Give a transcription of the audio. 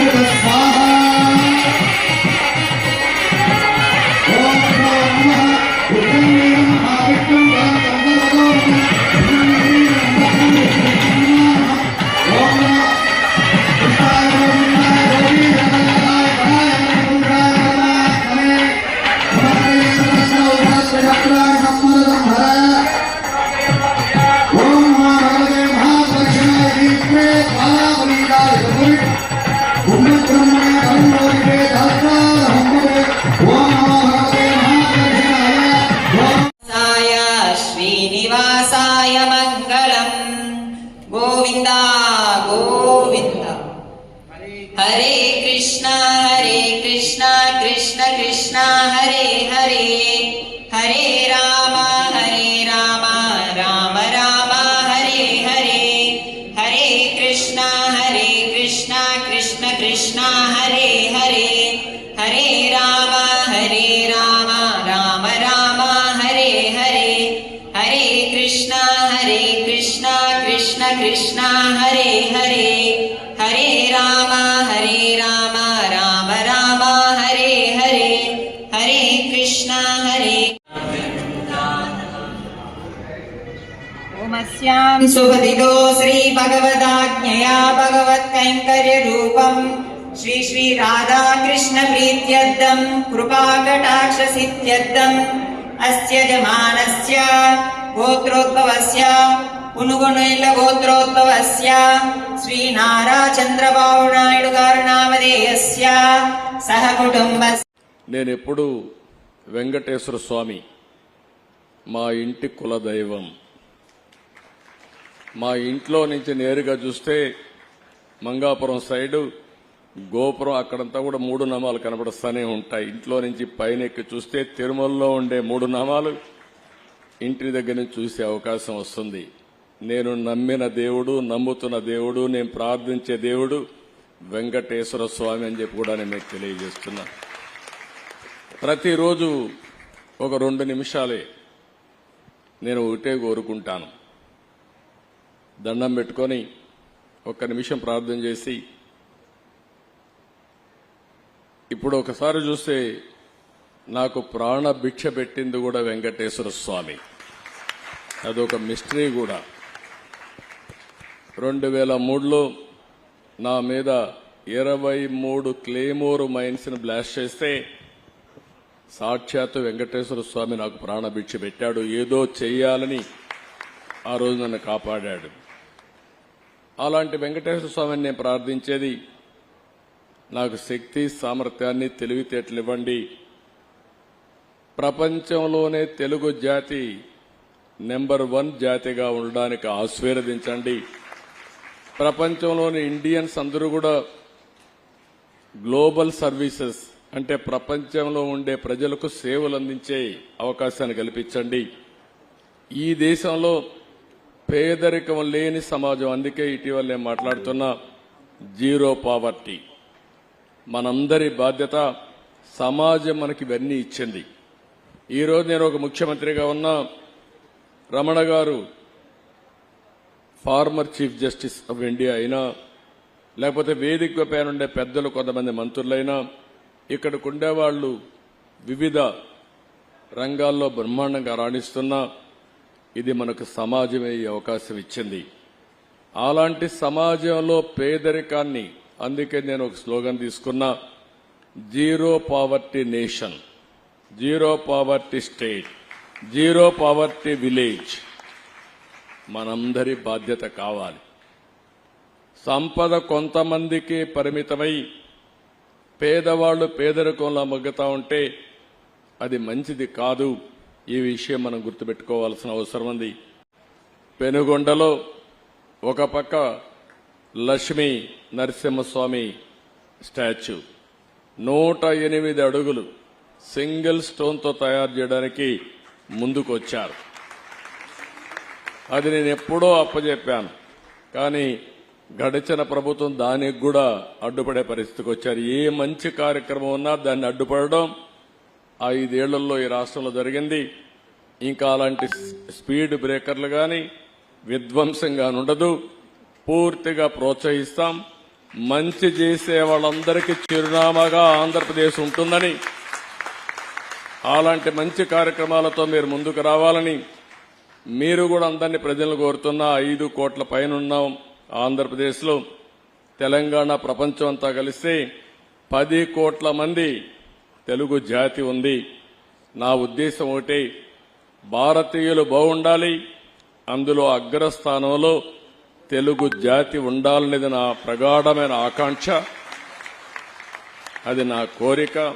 Because Father. Govinda Govinda. Hare Krishna Hare Krishna Krishna Krishna Hare Hare. Hare Rama Hare Rama Rama Rama Hare Hare. Hare Krishna Hare Krishna Krishna Krishna Hare Hare. Hare Rama हरे राम हरे राम राम राम हरे हरे। हरे कृष्ण हरे। ओमस्यां सुभदितो श्रीभगवदाज्ञया भगवत्कैङ्कर्यरूपम् श्री श्रीराधाकृष्णप्रीत्यद्धं अस्य जमानस्य गोत्रोद्भवस्य కృపాకటాక్ష గోత్రోద్భవస్య శ్రీ నారా చంద్రబాబు నాయుడు గారు నామధేయస్య సహ కుటుంబ నేను ఎప్పుడు వెంకటేశ్వర స్వామి మా ఇంటి కులదైవం మా ఇంట్లో నుంచి నేరుగా చూస్తే మంగాపురం సైడు గోపురం అక్కడంతా కూడా మూడు నామాలు కనబడుస్తూనే ఉంటాయి. ఇంట్లో నుంచి పైన ఎక్కి చూస్తే తిరుమలలో ఉండే మూడు నామాలు ఇంటి దగ్గర నుంచి చూసే అవకాశం వస్తుంది. నేను నమ్మిన దేవుడు నమ్ముతున్న దేవుడు నేను ప్రార్థించే దేవుడు వెంకటేశ్వర స్వామి అని చెప్పి కూడా నేను మీకు తెలియజేస్తున్నా. ప్రతిరోజు ఒక రెండు నిమిషాలే నేను ఒకటే కోరుకుంటాను. దండం పెట్టుకొని ఒక్క నిమిషం ప్రార్థన చేసి ఇప్పుడు ఒకసారి చూస్తే నాకు ప్రాణ భిక్ష పెట్టింది కూడా వెంకటేశ్వర స్వామి. అదొక మిస్టరీ కూడా. రెండు వేల మూడులో నా మీద ఇరవై మూడు క్లేమోర్ మైన్స్ని బ్లాస్ట్ చేస్తే సాక్షాత్తు వెంకటేశ్వర స్వామి నాకు ప్రాణభిక్ష పెట్టాడు. ఏదో చేయాలని ఆ రోజు నన్ను కాపాడాడు. అలాంటి వెంకటేశ్వర స్వామిని నేను ప్రార్థించేది నాకు శక్తి సామర్థ్యాన్ని తెలివితేటలు ఇవ్వండి ప్రపంచంలోనే తెలుగు జాతి నెంబర్ వన్ జాతిగా ఉండడానికి ఆశీర్వదించండి. ప్రపంచంలోని ఇండియన్స్ అందరూ కూడా గ్లోబల్ సర్వీసెస్ అంటే ప్రపంచంలో ఉండే ప్రజలకు సేవలు అందించే అవకాశాన్ని కల్పించండి. ఈ దేశంలో పేదరికం లేని సమాజం. అందుకే ఇటీవల నేను మాట్లాడుతున్న జీరో పావర్టీ. మనందరి బాధ్యత సమాజం మనకి ఇవన్నీ ఇచ్చింది. ఈరోజు నేను ఒక ముఖ్యమంత్రిగా ఉన్న రమణ గారు former chief justice of India అయినా లేకపోతే వేదిక పైన ఉండే పెద్దలు కొంతమంది మంత్రులైనా ఇక్కడికి ఉండేవాళ్ళు వివిధ రంగాల్లో బ్రహ్మాండంగా రాణిస్తున్నా ఇది మనకు సమాజమే ఈ అవకాశం ఇచ్చింది. అలాంటి సమాజంలో పేదరికాన్ని అందుకే నేను ఒక స్లోగన్ తీసుకున్నా zero poverty nation zero poverty state zero poverty village. మనందరి బాధ్యత కావాలి. సంపద కొంతమందికి పరిమితమై పేదవాళ్ళు పేదరికంలో మగ్గుతా ఉంటే అది మంచిది కాదు. ఈ విషయం మనం గుర్తుపెట్టుకోవాల్సిన అవసరం ఉంది. పెనుగొండలో ఒక పక్క లక్ష్మి నరసింహస్వామి స్టాచ్యూ. నూట ఎనిమిది అడుగులు సింగిల్ స్టోన్తో తయారు చేయడానికి ముందుకు వచ్చారు అది నేను ఎప్పుడో అప్పచెప్పాను కానీ గడిచిన ప్రభుత్వం దానికి కూడా అడ్డుపడే పరిస్థితికి వచ్చారు. ఏ మంచి కార్యక్రమం ఉన్నా దాన్ని అడ్డుపడడం ఐదేళ్ళలో ఈ రాష్ట్రంలో జరిగింది. ఇంకా అలాంటి స్పీడ్ బ్రేకర్లు కానీ విధ్వంసంగా ఉండదు. పూర్తిగా ప్రోత్సహిస్తాం. మంచి చేసే వాళ్ళందరికీ చిరునామాగా ఆంధ్రప్రదేశ్ ఉంటుందని. అలాంటి మంచి కార్యక్రమాలతో మీరు ముందుకు రావాలని మీరు కూడా అందరినీ ప్రజలను కోరుతున్న ఐదు కోట్ల పైన ఉన్నాం ఆంధ్రప్రదేశ్లో తెలంగాణ ప్రపంచం అంతా కలిస్తే పది కోట్ల మంది తెలుగు జాతి ఉంది. నా ఉద్దేశం ఒకటి భారతీయులు బాగుండాలి అందులో అగ్రస్థానంలో తెలుగు జాతి ఉండాలనేది నా ప్రగాఢమైన ఆకాంక్ష. అది నా కోరిక.